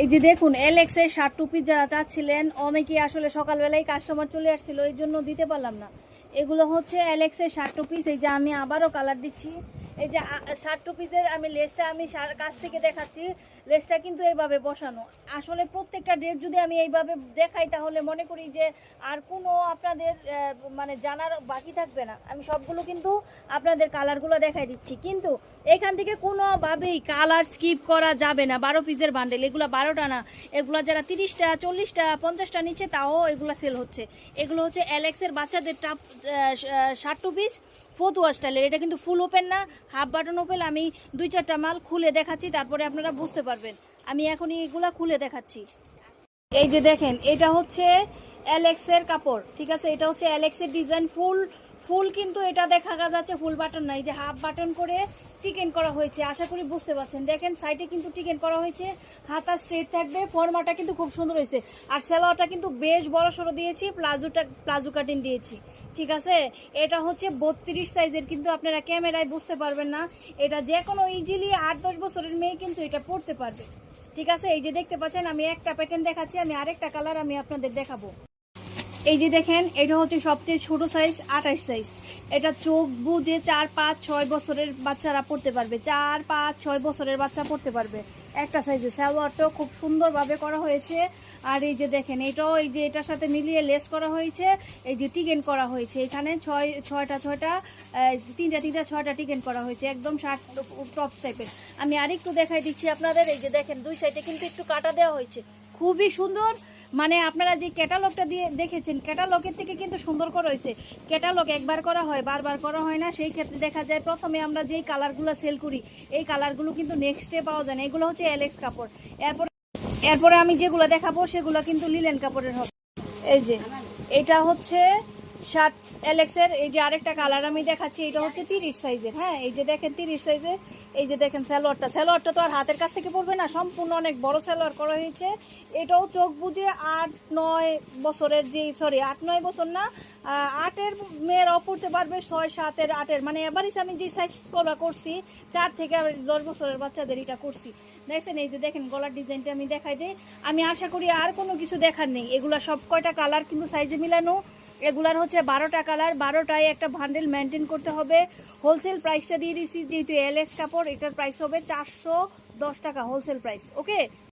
এই যে দেখুন এলএক্স এর শার্ট টুপি যারা চাচ্ছিলেন, অনেকেই আসলে সকালবেলায় কাস্টমার চলে আসছিল এই জন্য দিতে পারলাম না। এগুলো হচ্ছে এর শার্ট টু পিস এই যে আমি আবারও কালার দিচ্ছি। এই যে শার্ট পিসের আমি লেসটা আমি কাছ থেকে দেখাচ্ছি। লেসটা কিন্তু এইভাবে বসানো। আসলে প্রত্যেকটা ড্রেস যদি আমি এইভাবে দেখাই, তাহলে মনে করি যে আর কোনো আপনাদের মানে জানার বাকি থাকবে না। আমি সবগুলো কিন্তু আপনাদের কালারগুলো দেখাই দিচ্ছি। কিন্তু এখান থেকে কোনোভাবেই কালার স্কিপ করা যাবে না। বারো পিসের বান্ডেল এগুলো বারোটা না। এগুলো যারা তিরিশটা, চল্লিশটা, পঞ্চাশটা নিচ্ছে, তাও এগুলো সেল হচ্ছে। এগুলো হচ্ছে অ্যালেক্সের বাচ্চাদের টাপ ষাট টু পিস ফতুয়া স্টাইলের এটা কিন্তু ফুল ওপেন না হাফ বাটন ওপেল আমি দুই চারটা মাল খুলে দেখাচ্ছি, তারপরে আপনারা বুঝতে পারবেন। আমি এখনই এগুলা খুলে দেখাচ্ছি। এই যে দেখেন, এটা হচ্ছে অ্যালেক্সের কাপড়, ঠিক আছে? এটা হচ্ছে অ্যালেক্সের ডিজাইন ফুল ফুল কিন্তু এটা দেখা যাচ্ছে, ফুল বাটন নাই, যে হাফ বাটন করে টিকেন করা হয়েছে। আশা করি বুঝতে পারছেন। দেখেন সাইডে কিন্তু টিকেন করা হয়েছে। হাতা স্ট্রেট থাকবে ফর্মাটা কিন্তু খুব সুন্দর হয়েছে। আর সেলোয়ারটা কিন্তু বেশ বড় সড়ো দিয়েছি, প্লাজোটা, প্লাজো কাটিং দিয়েছি। ঠিক আছে? এটা হচ্ছে বত্রিশ সাইজের কিন্তু আপনারা ক্যামেরায় বুঝতে পারবেন না। এটা যে কোনো ইজিলি আট দশ বছরের মেয়ে কিন্তু এটা পড়তে পারবে। ঠিক আছে? এই যে দেখতে পাচ্ছেন, আমি একটা প্যাটার্ন দেখাচ্ছি, আমি আরেকটা কালার আমি আপনাদের দেখাবো। এই যে দেখেন, এটা হচ্ছে সবচেয়ে ছোট সাইজ আঠাশ সাইজ এটা চোখ বুঝে চার, পাঁচ, ছয় বছরের বাচ্চারা পড়তে পারবে। চার, পাঁচ, ছয় বছরের বাচ্চা পড়তে পারবে। একটা সাইজে সালোয়ারটাও খুব সুন্দরভাবে করা হয়েছে। আর এই যে দেখেন, এটাও এই যে এটার সাথে মিলিয়ে লেস করা হয়েছে। এই যে টিকেন করা হয়েছে। এখানে ছয়, ছয়টা ছয়টা তিনটা তিনটা, ছয়টা টিকেন করা হয়েছে। একদম শার্ট টপস টাইপের আমি আরেকটু দেখাই দিচ্ছি আপনাদের। এই যে দেখেন, দুই সাইডে কিন্তু একটু কাটা দেওয়া হয়েছে। খুবই সুন্দর। মানে আপনারা যে ক্যাটালগটা দিয়ে দেখেছেন, ক্যাটালগের থেকে কিন্তু সুন্দর করে রয়েছে ক্যাটালগ একবার করা হয়, বারবার করা হয় না। সেই ক্ষেত্রে দেখা যায় প্রথমে আমরা যেই কালারগুলো সেল করি, এই কালারগুলো কিন্তু নেক্সটে পাওয়া যায় না। এগুলো হচ্ছে অ্যালেক্স কাপড়। এরপর, এরপরে আমি যেগুলো দেখাবো, সেগুলো কিন্তু লিলেন কাপড়ের হবে। এই যে, এটা হচ্ছে শার্ট অ্যালেক্সের এই যে আরেকটা কালার আমি দেখাচ্ছি, এটা হচ্ছে তিরিশ সাইজের হ্যাঁ? এই যে দেখেন তিরিশ সাইজের এই যে দেখেন স্যালোয়ারটা স্যালোয়ারটা তো আর হাতের কাছ থেকে পড়বে না, সম্পূর্ণ অনেক বড় স্যালোয়ার করা হয়েছে। এটাও চোখ বুঝে আট, নয় বছরের যে সরি আট, নয় বছর না আটের মেয়েরাও পড়তে পারবে ছয়, সাতের, আটের। মানে এবারই আমি যে সাইজ করা করছি, চার থেকে দশ বছরের বাচ্চাদের এটা করছি। দেখছেন, এই যে দেখেন গলার ডিজাইনটা আমি দেখাই দিই। আমি আশা করি আর কোনো কিছু দেখার নেই। এগুলা সব কয়টা কালার কিন্তু সাইজে মিলানো। এগুলার হচ্ছে বারোটা কালার, বারোটায় একটা ভান্ডেল মেনটেন করতে হবে। হোলসেল প্রাইসটা দিয়ে দিচ্ছি যেহেতু এল এস কাপড়, এটার প্রাইস হবে চারশো দশ টাকা হোলসেল প্রাইস ওকে